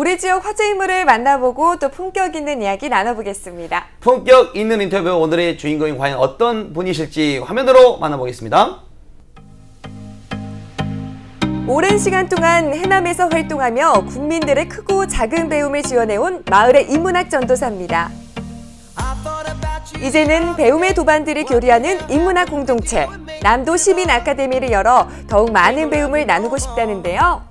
우리 지역 화제 인물을 만나보고 또 품격 있는 이야기 나눠보겠습니다. 품격 있는 인터뷰 오늘의 주인공이 과연 어떤 분이실지 화면으로 만나보겠습니다. 오랜 시간 동안 해남에서 활동하며 국민들의 크고 작은 배움을 지원해온 마을의 인문학 전도사입니다. 이제는 배움의 도반들이 교류하는 인문학 공동체 남도 시민 아카데미를 열어 더욱 많은 배움을 나누고 싶다는데요.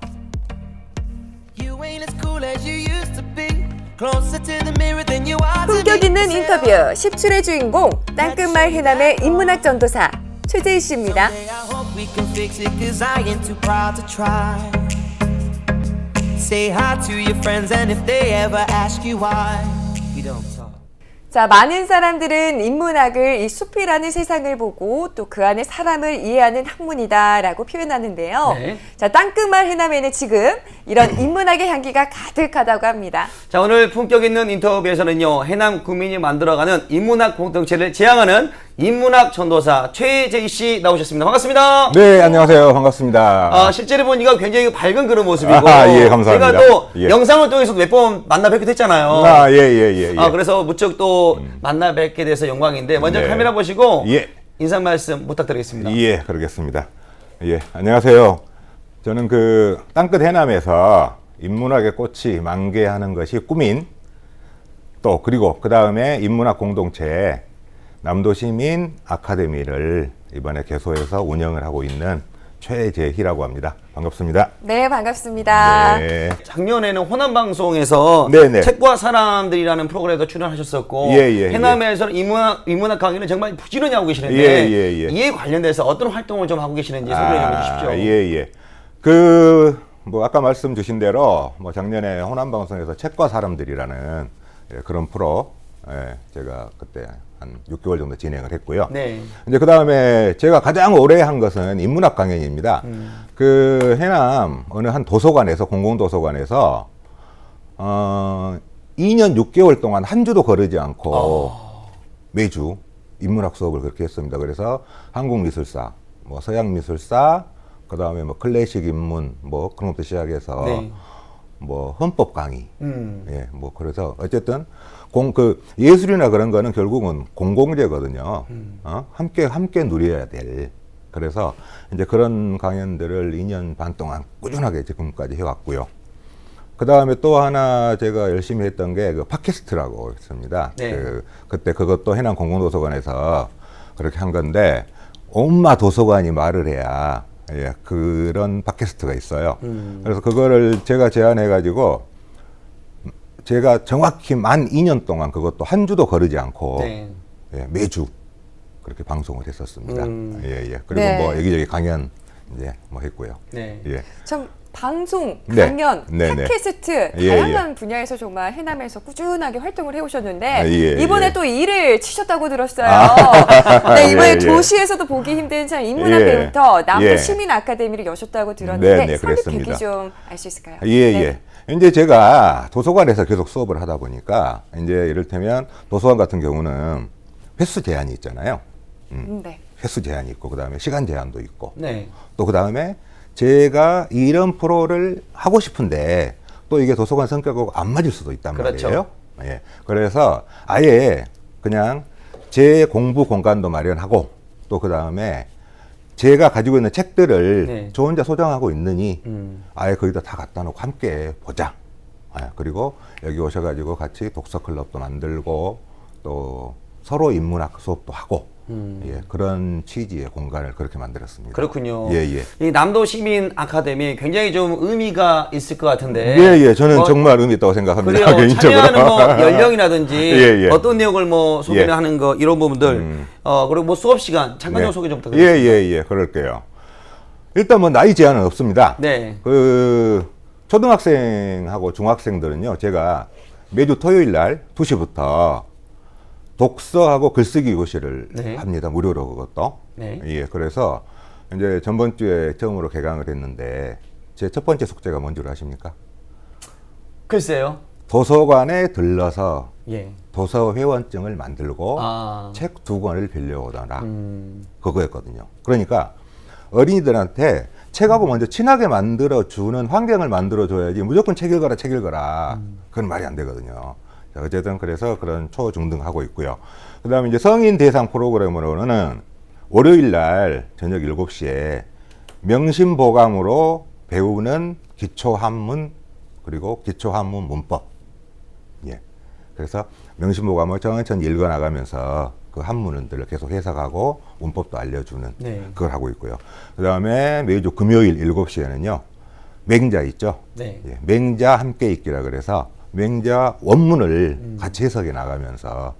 품격 있는 인터뷰 10출의 주인공 땅끝마을 해남의 인문학 전도사 최재희 씨입니다. Say hi to your friends and if they ever ask you why, don't. 자, 많은 사람들은 인문학을 이 숲이라는 세상을 보고 또 그 안에 사람을 이해하는 학문이다라고 표현하는데요. 네. 자, 땅끝마을 해남에는 지금 이런 인문학의 향기가 가득하다고 합니다. 자 오늘 품격 있는 인터뷰에서는요 해남 국민이 만들어가는 인문학 공동체를 지향하는 인문학 전도사 최재희 씨 나오셨습니다. 반갑습니다. 네, 안녕하세요. 반갑습니다. 아, 실제로 보니까 굉장히 밝은 그런 모습이고 아, 예, 감사합니다. 제가 또 예. 영상을 통해서 몇 번 만나 뵙기도 했잖아요. 아, 예, 예, 예. 예. 아, 그래서 무척 또 만나 뵙게 돼서 영광인데 먼저 네. 카메라 보시고 예. 인사 말씀 부탁드리겠습니다. 예, 그러겠습니다. 예, 안녕하세요. 저는 그 땅끝 해남에서 인문학의 꽃이 만개하는 것이 꿈인 또 그리고 그 다음에 인문학 공동체 남도시민 아카데미를 이번에 개소해서 운영을 하고 있는 최재희라고 합니다. 반갑습니다. 네, 반갑습니다. 네. 작년에는 호남 방송에서 네네. 책과 사람들이라는 프로그램에도 출연하셨었고 예, 예, 예. 해남에서는 인문학, 인문학 강의는 정말 부지런히 하고 계시는데 예, 예, 예. 이에 관련돼서 어떤 활동을 좀 하고 계시는지 소개해 좀 해주십시오. 예, 예. 그, 뭐, 아까 말씀 주신 대로, 뭐, 작년에 호남 방송에서 책과 사람들이라는 예, 그런 프로, 예, 제가 그때 한 6개월 정도 진행을 했고요. 네. 이제 그 다음에 제가 가장 오래 한 것은 인문학 강연입니다. 그 해남 어느 한 도서관에서, 공공도서관에서, 어, 2년 6개월 동안 한 주도 거르지 않고 매주 인문학 수업을 그렇게 했습니다. 그래서 한국 미술사, 뭐 서양 미술사, 그 다음에 뭐 클래식 인문, 뭐 그런 것부터 시작해서 네. 뭐 헌법 강의, 음. 예, 뭐 그래서 어쨌든 공 그 예술이나 그런 거는 결국은 공공재거든요. 어? 함께 함께 누려야 될. 그래서 이제 그런 강연들을 2년 반 동안 꾸준하게 지금까지 해왔고요. 그 다음에 또 하나 제가 열심히 했던 게 그 팟캐스트라고 있습니다. 네. 그, 그때 그것도 해남 공공도서관에서 그렇게 한 건데 온마 도서관이 말을 해야 예, 그런 팟캐스트가 있어요. 그래서 그거를 제가 제안해가지고 제가 정확히 만 2년 동안 그것도 한 주도 거르지 않고 네. 예, 매주 그렇게 방송을 했었습니다. 음. 예, 예. 그리고 네. 뭐 여기저기 강연 이제 뭐 했고요. 네. 예. 참 방송, 네. 강연, 네, 네. 팟캐스트 예, 다양한 분야에서 정말 해남에서 꾸준하게 활동을 해오셨는데 아, 예, 이번에 예. 또 일을 치셨다고 들었어요. 아. 네, 이번에 예, 예. 도시에서도 보기 힘든 참 인문학 예. 남도 예. 시민 아카데미를 여셨다고 들었는데 네, 네, 설립. 계기 좀 알 수 있을까요? 예, 네. 예. 이제 제가 도서관에서 계속 수업을 하다 보니까 이제 이를테면 도서관 같은 경우는 횟수 제한이 있잖아요. 음, 네. 횟수 제한이 있고 그다음에 시간 제한도 있고 네. 또 그 다음에 제가 이런 프로를 하고 싶은데 또 이게 도서관 성격하고 안 맞을 수도 있단 그렇죠. 말이에요. 예. 그래서 아예 그냥 제 공부 공간도 마련하고 또 그 다음에 제가 가지고 있는 책들을 네. 저 혼자 소장하고 있느니 음. 아예 거기다 다 갖다 놓고 함께 보자. 예, 그리고 여기 오셔가지고 같이 독서 클럽도 만들고 또 서로 인문학 수업도 하고 예, 그런 취지의 공간을 그렇게 만들었습니다. 음. 그렇군요. 예, 예. 이 남도 시민 아카데미 굉장히 좀 의미가 있을 것 같은데. 예, 예, 저는 뭐, 정말 의미 있다고 생각합니다. 그래요. 개인적으로. 참여하는 뭐 연령이라든지 예, 예. 어떤 내용을 뭐 소개를 예. 하는 거 이런 부분들. 음. 어 그리고 뭐 수업 시간 잠깐 좀 네. 소개 좀 예, 부탁드립니다. 예, 예, 그럴게요. 일단 뭐 나이 제한은 없습니다. 네. 그 초등학생하고 중학생들은요, 제가 매주 토요일 날 2시부터 독서하고 글쓰기 교실을 네. 합니다. 무료로 그것도. 네. 예, 그래서 이제 전번 주에 처음으로 개강을 했는데 제 첫 번째 숙제가 뭔 줄 아십니까? 글쎄요. 도서관에 들러서 예. 도서 회원증을 만들고 아. 책두 권을 빌려오더라. 음. 그거였거든요. 그러니까 어린이들한테 책하고 먼저 친하게 만들어 주는 환경을 만들어 줘야지 무조건 책 읽어라 책 읽어라 그건 말이 안 되거든요. 자, 어쨌든 그래서 그런 초 중등 하고 있고요. 그 다음에 이제 성인 대상 프로그램으로는 월요일 날 저녁 7시에 명심 보감으로 배우는 기초 한문 그리고 기초 한문 문법 예. 그래서 명심보감을 천천히 읽어 나가면서 그 한문들을 계속 해석하고 문법도 알려주는 네. 그걸 하고 있고요. 그 다음에 매주 금요일 7시에는요, 맹자 있죠? 네. 예, 맹자 함께 읽기라 그래서 맹자 원문을 음. 같이 해석해 나가면서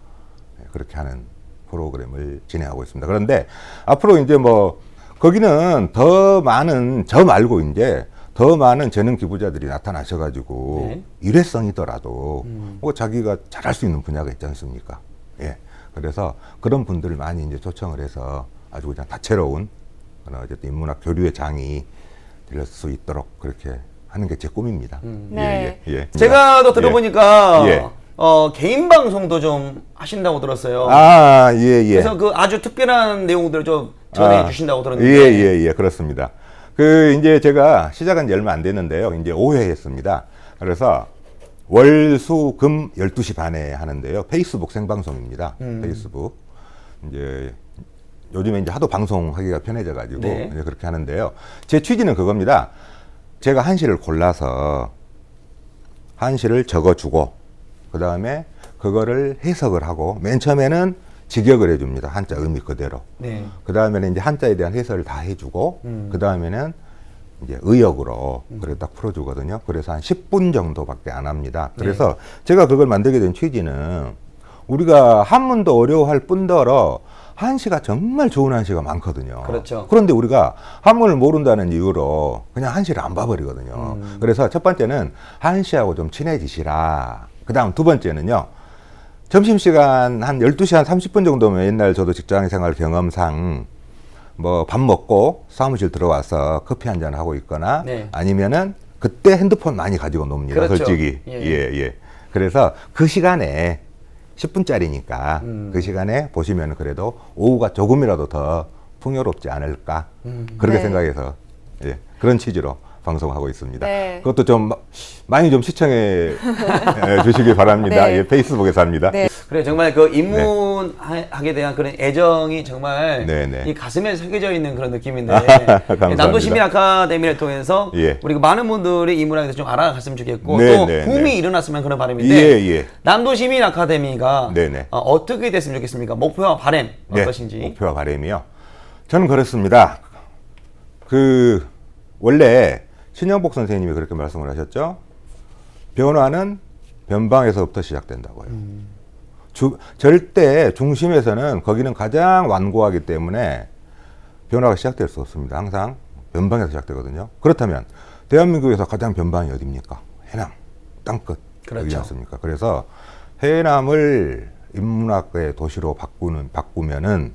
예, 그렇게 하는 프로그램을 진행하고 있습니다. 그런데 앞으로 이제 뭐 거기는 더 많은 저 말고 이제 더 많은 재능 기부자들이 나타나셔가지고 네. 일회성이더라도 뭐 자기가 잘할 수 있는 분야가 있지 않습니까? 예. 그래서 그런 분들을 많이 이제 초청을 해서 아주 그냥 다채로운 어쨌든 인문학 교류의 장이 될 수 있도록 그렇게 하는 게 제 꿈입니다. 네. 예, 예, 예. 제가 또 들어보니까 예. 어, 개인 방송도 좀 하신다고 들었어요. 아, 예, 예. 그래서 그 아주 특별한 내용들을 좀 전해 아, 주신다고 들었는데. 예, 예, 예, 그렇습니다. 그 이제 제가 시작한 지 얼마 안 됐는데요. 이제 5회 했습니다. 그래서 월, 수, 금 12시 반에 하는데요. 페이스북 생방송입니다. 음. 페이스북. 이제 요즘에 이제 하도 방송하기가 편해져 가지고 네. 이제 그렇게 하는데요. 제 취지는 그겁니다. 제가 한시를 골라서 한시를 적어 주고 그 다음에 그거를 해석을 하고 맨 처음에는 직역을 해 줍니다. 한자 의미 그대로. 네. 그 다음에는 이제 한자에 대한 해설을 다 해주고, 음. 그 다음에는 이제 의역으로 그래 딱 풀어주거든요. 그래서 한 10분 정도밖에 안 합니다. 네. 그래서 제가 그걸 만들게 된 취지는 우리가 한문도 어려워할 뿐더러 한시가 정말 좋은 한시가 많거든요. 그렇죠. 그런데 우리가 한문을 모른다는 이유로 그냥 한시를 안 봐버리거든요. 음. 그래서 첫 번째는 한시하고 좀 친해지시라. 그 다음 두 번째는요. 점심시간 한 12시 한 30분 정도면 옛날 저도 직장 생활 경험상 뭐 밥 먹고 사무실 들어와서 커피 한 잔 하고 있거나 네. 아니면은 그때 핸드폰 많이 가지고 놉니다. 그렇죠. 솔직히. 예. 예, 예. 그래서 그 시간에 10분짜리니까 음. 그 시간에 보시면 그래도 오후가 조금이라도 더 풍요롭지 않을까 음. 그렇게 네. 생각해서 예, 그런 취지로 방송하고 있습니다. 네. 그것도 좀 마- 많이 좀 시청해 예, 주시기 바랍니다. 네. 예, 페이스북에서 합니다. 네. 그래 정말 그 인문학에 대한 그런 애정이 정말 네, 네. 이 가슴에 새겨져 있는 그런 느낌인데 감사합니다. 남도 시민 아카데미를 통해서 예. 우리 그 많은 분들이 인문학에 대해서 좀 알아갔으면 좋겠고 네, 또 네, 붐이 네. 일어났으면 그런 바람인데 예, 예. 남도 시민 아카데미가 네, 네. 어, 떻게 됐으면 좋겠습니까? 목표와 바램 예, 어떠신지? 목표와 바람이요. 저는 그렇습니다. 그 원래 신영복 선생님이 그렇게 말씀을 하셨죠. 변화는 변방에서부터 시작된다고요. 주, 절대 중심에서는 거기는 가장 완고하기 때문에 변화가 시작될 수 없습니다. 항상 변방에서 시작되거든요. 그렇다면 대한민국에서 가장 변방이 어디입니까? 해남, 땅끝. 그렇죠. 그렇지 않습니까? 그래서 해남을 인문학의 도시로 바꾸는 바꾸면은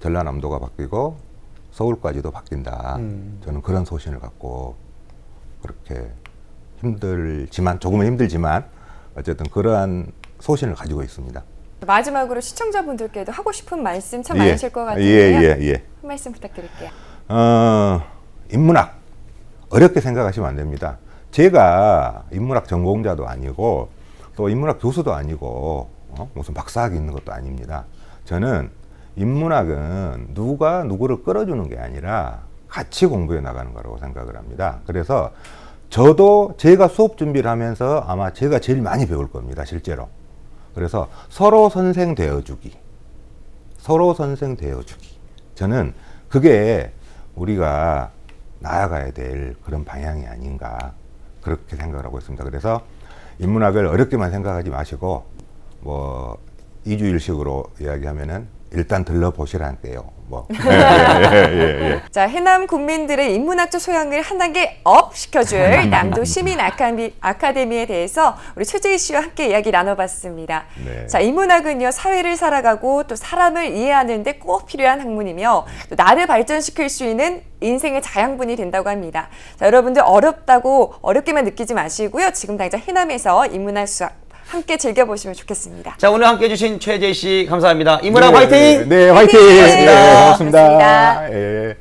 전라남도가 바뀌고 서울까지도 바뀐다. 음. 저는 그런 소신을 갖고 그렇게 힘들지만 조금은 힘들지만 어쨌든 그러한 소신을 가지고 있습니다. 마지막으로 시청자분들께도 하고 싶은 말씀 참 예. 많으실 것 같은데요. 예, 예, 예. 한 말씀 부탁드릴게요. 어, 인문학 어렵게 생각하시면 안 됩니다. 제가 인문학 전공자도 아니고 또 인문학 교수도 아니고 어? 무슨 박사학위 있는 것도 아닙니다. 저는 인문학은 누가 누구를 끌어주는 게 아니라 같이 공부해 나가는 거라고 생각을 합니다. 그래서 저도 제가 수업 준비를 하면서 아마 제가 제일 많이 배울 겁니다, 실제로. 그래서 서로 선생 되어주기. 서로 선생 되어주기. 저는 그게 우리가 나아가야 될 그런 방향이 아닌가 그렇게 생각을 하고 있습니다. 그래서 인문학을 어렵게만 생각하지 마시고 뭐 이주일식으로 이야기하면은 일단 들러보시라는게요. 뭐 예, 예, 예, 예. 자, 해남 국민들의 인문학적 소양을 한 단계 업 시켜줄 남도 시민 아카데미, 아카데미에 대해서 우리 최재희 씨와 함께 이야기 나눠봤습니다. 네. 자, 인문학은요, 사회를 살아가고 또 사람을 이해하는데 꼭 필요한 학문이며 또 나를 발전시킬 수 있는 인생의 자양분이 된다고 합니다. 자, 여러분들 어렵다고 어렵게만 느끼지 마시고요. 지금 당장 해남에서 인문학 수학 함께 즐겨보시면 좋겠습니다. 자 오늘 함께 해 주신 최재 씨 감사합니다. 인문학 네, 화이팅! 네, 화이팅! 화이팅! 네, 고맙습니다. 고맙습니다. 예.